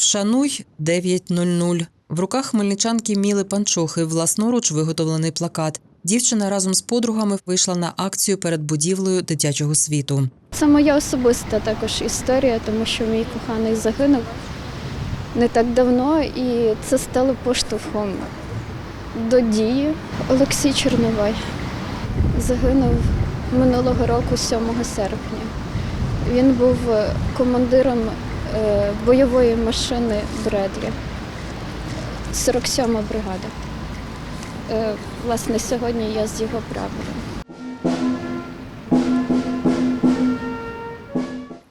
Вшануй 9.00. В руках хмельничанки Міли Панчохи власноруч виготовлений плакат. Дівчина разом з подругами вийшла на акцію перед будівлею дитячого світу. Це моя особиста також історія, тому що мій коханий загинув не так давно, і це стало поштовхом до дії. Олексій Чорновай загинув минулого року, 7 серпня. Він був командиром бойової машини Бредлі, 47 бригада. Е, Власне, сьогодні я з його прапором.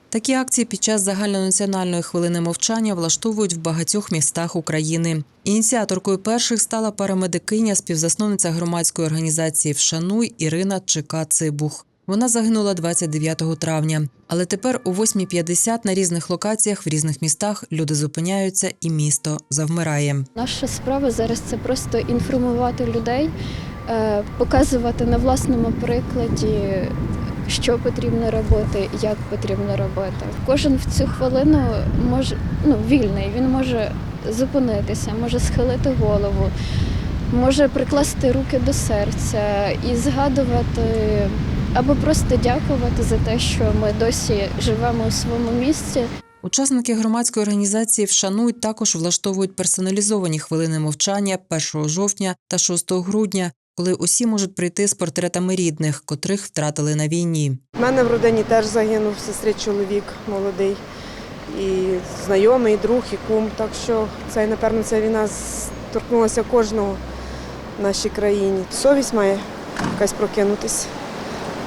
Такі акції під час загальнонаціональної хвилини мовчання влаштовують в багатьох містах України. Ініціаторкою перших стала парамедикиня, співзасновниця громадської організації Вшануй Ірина Чека Цибух. Вона загинула 29 травня. Але тепер о 8.50 на різних локаціях в різних містах люди зупиняються і місто завмирає. Наша справа зараз це просто інформувати людей, е, показувати на власному прикладі, що потрібно робити, як потрібно робити. Кожен в цю хвилину може ну, вільний, він може зупинитися, може схилити голову, може прикласти руки до серця і згадувати або просто дякувати за те, що ми досі живемо у своєму місці. Учасники громадської організації Вшануй також влаштовують персоналізовані хвилини мовчання 1 жовтня та 6 грудня, коли усі можуть прийти з портретами рідних, котрих втратили на війні. У мене в родині теж загинув сестри чоловік молодий, і знайомий, і друг, і кум. Так що це, напевно, ця війна торкнулася кожного в нашій країні. Совість має якась прокинутися.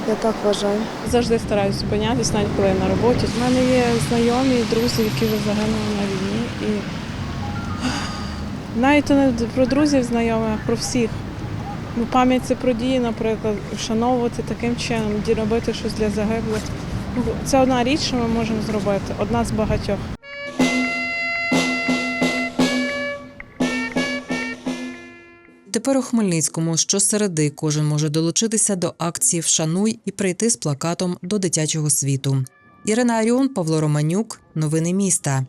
Я так вважаю. Завжди стараюся зупинятись, навіть коли я на роботі. У мене є знайомі, друзі, які вже загинули на війні. І навіть не про друзів знайомих, а про всіх. Ну, пам'ять це про дії, наприклад, вшановувати таким чином, робити щось для загиблих. Це одна річ, що ми можемо зробити, одна з багатьох. Тепер у Хмельницькому щосереди кожен може долучитися до акції Вшануй і прийти з плакатом до дитячого світу. Ірина Аріон, Павло Романюк. Новини міста.